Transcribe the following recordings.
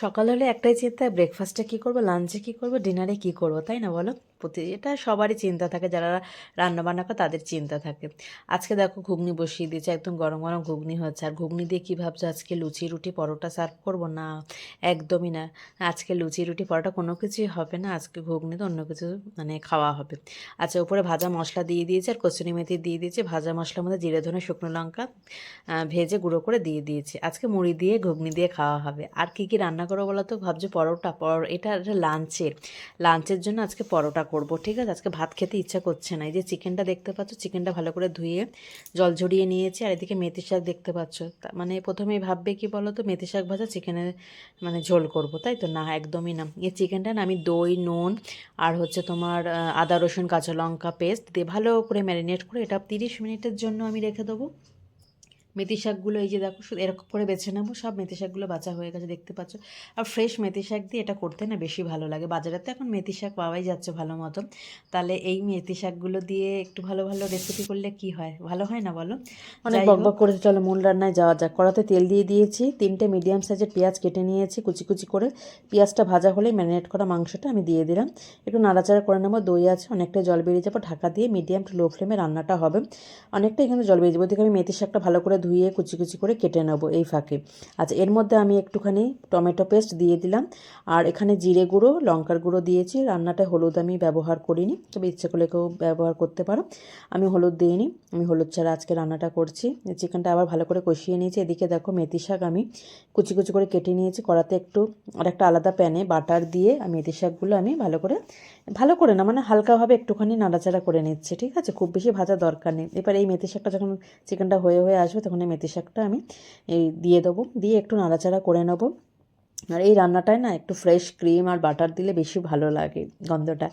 সকাল হলে একটাই চিন্তা ব্রেকফাস্টে কী করব লাঞ্চে কী করব ডিনারে কী করব, তাই না বলো? প্রতি, এটা সবারই চিন্তা থাকে, যারা রান্না বান্না করে তাদের চিন্তা থাকে। আজকে দেখো ঘুগনি বসিয়ে দিয়েছে, একদম গরম গরম ঘুগনি হচ্ছে আর ঘুগনি দিয়ে কী ভাবছ, আজকে লুচি, রুটি, পরোটা সার্ভ করব? না, একদমই না। আজকে লুচি, রুটি, পরোটা কোনো কিছুই হবে না, আজকে ঘুগনি তো অন্য কিছু মানে খাওয়া হবে। আচ্ছা উপরে ভাজা মশলা দিয়ে দিয়েছে, আর কচুরি মেথি দিয়ে দিয়েছে, ভাজা মশলার মধ্যে জিরে, ধনে, শুকনো লঙ্কা ভেজে গুঁড়ো করে দিয়ে দিয়েছে। আজকে মুড়ি দিয়ে ঘুগনি দিয়ে খাওয়া হবে। আর কি কি রান্না করব বলো তো? ভাবছ পরোটা, পর, এটা লাঞ্চের। লাঞ্চের জন্য আজকে পরোটা করব, ঠিক আছে? আজকে ভাত খেতে ইচ্ছা করছে না। এই যে চিকেনটা দেখতে পাচ্ছ, চিকেনটা ভালো করে ধুয়ে জল ঝরিয়ে নিয়েছি, আর এদিকে মেথি শাক দেখতে পাচ্ছ। মানে প্রথমেই ভাববে কি বলো তো মেথি শাক ভাজা চিকেনের মানে ঝোল করব, তাই তো? না, একদমই না। এই চিকেনটা না আমি দই, নুন, আর হচ্ছে তোমার, আদা, রসুন, কাঁচা লঙ্কা, পেস্ট দিয়ে ভালো করে ম্যারিনেট করে এটা তিরিশ মিনিটের জন্য আমি রেখে দেবো। মেথি শাকগুলো এই যে দেখো শুধু এরকম করে বেছে নেব সব মেথি শাকগুলো বাছা হয়ে গেছে দেখতে পাচ্ছ। আর ফ্রেশ মেথি শাক দিয়ে এটা করতে না বেশি ভালো লাগে। বাজারে তো এখন মেথি শাক পাওয়াই যাচ্ছে ভালো মতো তাহলে এই মেথি শাকগুলো দিয়ে একটু ভালো ভালো রেসিপি করলে কি হয়? ভালো হয় না বলো? অনেক যাই বক বক করেছে চলো মূল রান্নায় যাওয়া যাক। কড়াতে তেল দিয়ে দিয়েছি তিনটে মিডিয়াম সাইজের পেঁয়াজ কেটে নিয়েছি কুচি কুচি করে। পেঁয়াজটা ভাজা হলেই ম্যারিনেট করা মাংসটা আমি দিয়ে দিলাম। একটু নাড়াচাড়া করে নেব দই আছে অনেকটা জল বেরিয়ে যাব। ঢাকা দিয়ে মিডিয়াম টু লো ফ্লেমে রান্নাটা হবে। অনেকটাই কিন্তু জল বেরিয়ে যাব ওদিকে আমি মেথি শাকটা ভালো করে ধুয়ে কুচি কুচি করে কেটে নেব এই ফাঁকে। আচ্ছা এর মধ্যে আমি একটুখানি টমেটো পেস্ট দিয়ে দিলাম। আর এখানে জিরে গুঁড়ো, লঙ্কার গুঁড়ো দিয়েছি। রান্নাটা হলুদ আমি ব্যবহার করিনি, তবে ইচ্ছে করলে কেউ ব্যবহার করতে পারো। আমি হলুদ দিইনি, আমি হলুদ ছাড়া আজকে রান্নাটা করছি। চিকেনটা আবার ভালো করে কষিয়ে নিয়েছি। এদিকে দেখো মেথি শাক আমি কুচি কুচি করে কেটে নিয়েছি। কড়াতে একটু, আর একটা আলাদা প্যানে বাটার দিয়ে আমি মেথি শাকগুলো আমি ভালো করে ভালো করে না মানে হালকাভাবে একটুখানি নাড়াচাড়া করে নিচ্ছি, ঠিক আছে? খুব বেশি ভাজা দরকার নেই। এবার এই মেথি শাকটা যখন চিকেনটা হয়ে হয়ে আসবে, তখন এই মেথি শাকটা আমি এই দিয়ে দেবো। দিয়ে একটু নাড়াচাড়া করে নেব। আর এই রান্নাটায় না একটু ফ্রেশ ক্রিম আর বাটার দিলে বেশি ভালো লাগে গন্ধটা।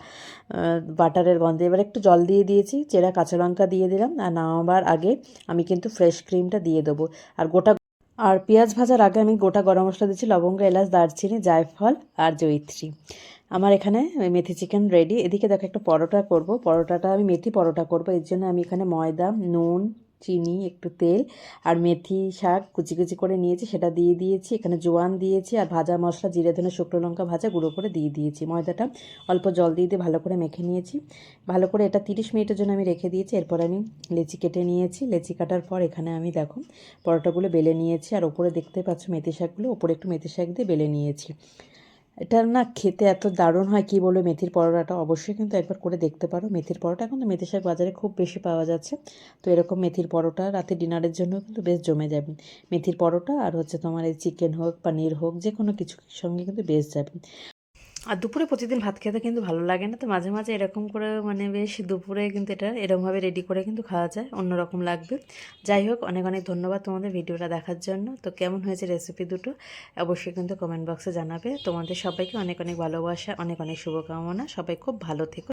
বাটারের গন্ধে। এবার একটু জল দিয়ে দিয়েছি, চেরা কাঁচা লঙ্কা দিয়ে দিলাম। আর নামাবার আগে আমি কিন্তু ফ্রেশ ক্রিমটা দিয়ে দেবো। আর গোটা আর পেঁয়াজ ভাজার আগে আমি গোটা গরম মশলা দিচ্ছি লবঙ্গ, এলাচ, দারচিনি, জায়ফল আর জয়িত্রী। আমার এখানে মেথি চিকেন রেডি এদিকে দেখো একটা পরোটা করব। পরোটাটা আমি, মেথি পরোটা করব। এর জন্য আমি এখানে ময়দা, নুন চিনি, একটু তেল আর মেথি শাক কুচি কুচি করে নিয়েছি, সেটা দিয়ে দিয়েছি। এখানে জোয়ান দিয়েছি আর ভাজা মশলা, জিরে ধনে, শুকনো লঙ্কা ভাজা গুঁড়ো করে দিয়ে দিয়েছি। ময়দাটা অল্প জল দিয়ে দিয়ে ভালো করে মেখে নিয়েছি। ভালো করে এটা তিরিশ মিনিটের জন্য আমি রেখে দিয়েছি। এরপর আমি লেচি কেটে নিয়েছি। লেচি কাটার পর এখানে আমি দেখো পরোটাগুলো বেলে নিয়েছি। আর ওপরে দেখতে পাচ্ছ মেথি শাকগুলো, ওপরে একটু মেথি শাক দিয়ে বেলে নিয়েছি। এটা না খেতে এত দারুণ হয়, কি বলব, মেথির পরোটাটা অবশ্যই কিন্তু একবার করে দেখতে পারো। মেথির পরোটা এখন মেথি শাক বাজারে খুব বেশি পাওয়া যাচ্ছে। তো এরকম মেথির পরোটা রাতে ডিনারের জন্য কিন্তু বেশ জমে যাবে। মেথির পরোটা আর হচ্ছে তোমার এই চিকেন হোক, পানির হোক যে কোনো কিছু সঙ্গে কিন্তু বেশ যাবে। আর দুপুরে প্রতিদিন ভাত খেতে কিন্তু ভালো লাগে না, তো মাঝে মাঝে এরকম করে মানে বেশ দুপুরে কিন্তু এটা এরকমভাবে রেডি করে কিন্তু খাওয়া যায়, অন্যরকম লাগবে। যাই হোক, অনেক অনেক ধন্যবাদ তোমাদের ভিডিওটা দেখার জন্য। তো কেমন হয়েছে রেসিপি দুটো, অবশ্যই কিন্তু কমেন্ট বক্সে জানাবে। তোমাদের সবাইকে অনেক অনেক ভালোবাসা, অনেক অনেক শুভকামনা। সবাই খুব ভালো থেকো।